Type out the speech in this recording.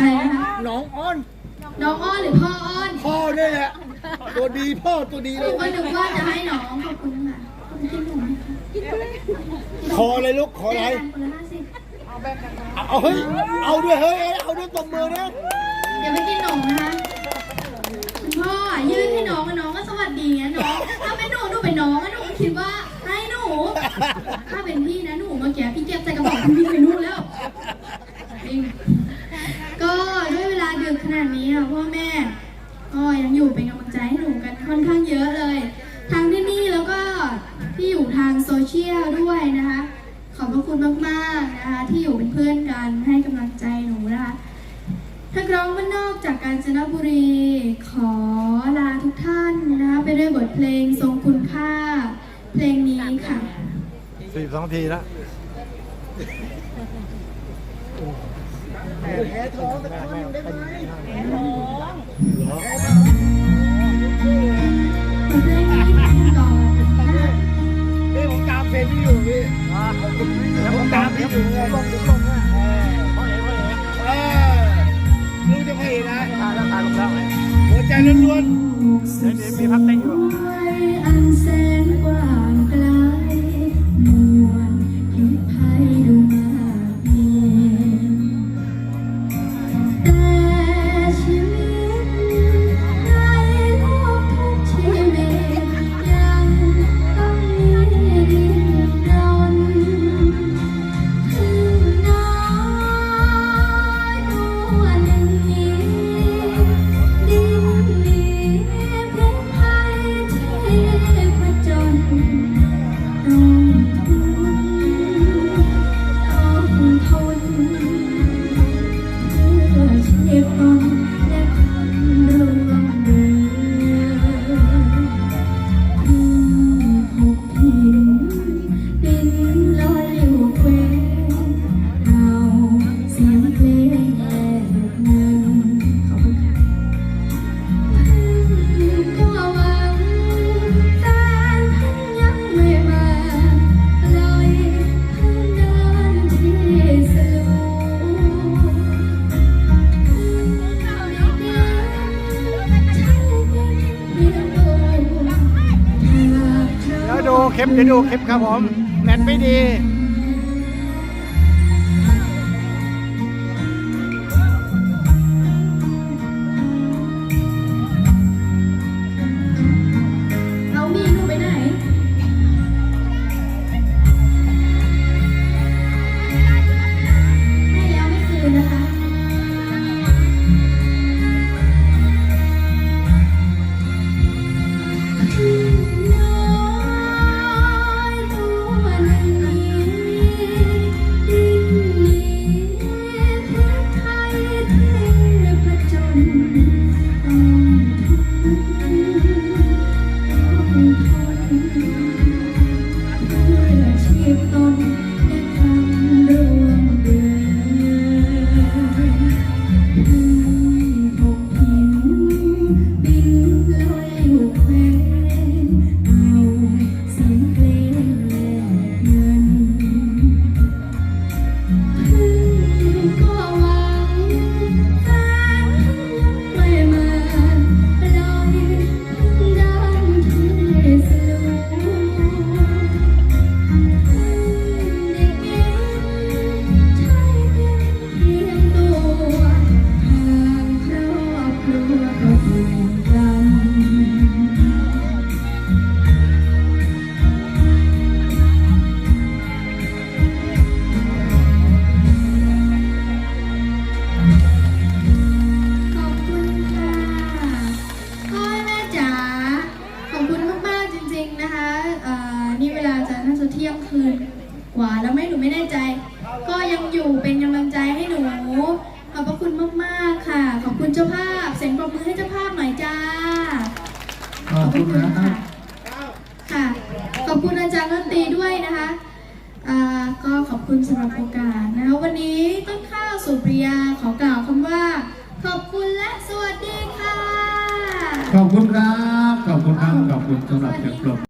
อะไรนะคะน้องอ้อนน้องอ้อนหรือพ่ออ้อนพ่อเนี่ยแหละตัวดีพ่อตัวดีหเลนูยก็นึกว่าจะให้น้องขอบคุณค่ะขอบคุณที่หนูนะคะขออะไรลูกขออะไรคนละห้าสิบเอาเฮ้ยเอาด้วยเฮ้ยเอาด้วยตบมือนะอย่าไปกินหนมนะคะคุณพ่ออะยื่นให้น้องกับน้องก็สวัสดีนะน้องถ้าเป็นหนูหนูเป็นน้องอะหนูก็คิดว่าให้หนู ถ้าเป็นพี่นะหนูเมื่อกี้พี่เก็บใส่กระเป๋าพี่ไปนู่นแล้วจริงก็ด้วยเวลาดึกขนาดนี้อะพ่อแม่ก็ยังอยู่ เป็นกำลังใจให้หนูกันค่อนข้างเยอะเลยทั้งที่นี่แล้วก็ที่อยู่ทางโซเชียลด้วยนะคะ ขอบพระคุณมากๆนะคะที่อยู่เป็นเพื่อนกันให้กำลังใจหนูนะคะทักร้องว่านนอกจากกาญจนบุรี ขอลาทุกท่านนะคะไปด้วยบทเพลงทรงคุณค่า เพลงนี้ค่ะสี่สองทีแล้วแพ้ท้องตะคอนได้ไหม แล้วผมตามพี่อยู่เลยเออลูกจะพเอกนะทานแล้วทานลงแล้วไหมหัวใจล้วนเดี๋ยวมีพักเต้นอยู่ เพียงตัวดี๋ยวดูคลิปเดี๋ยวดูคลิปครับผมแน็ตไม่ดี คืนกว่าแล้วไหม่หนูไม่แน่ใจ ก็ยังอยู่เป็นกำลังใจให้หนู ขอบพระคุณมากๆค่ะ ขอบคุณเจ้าภาพ เสียงปรบมือให้เจ้าภาพหน่อยจ้า ขอบคุณนะครับ ค่ะ ขอบคุณอาจารย์ดนตรีด้วยนะคะอ่าก็ขอบคุณสำหรับโอกาสนะคะวันนี้ต้นข้าวสุปริยาขอกล่าวคำว่า ขอบคุณและสวัสดีค่ะ ขอบคุณครับ ขอบคุณครับ ขอบคุณสำหรับเสียงปรบ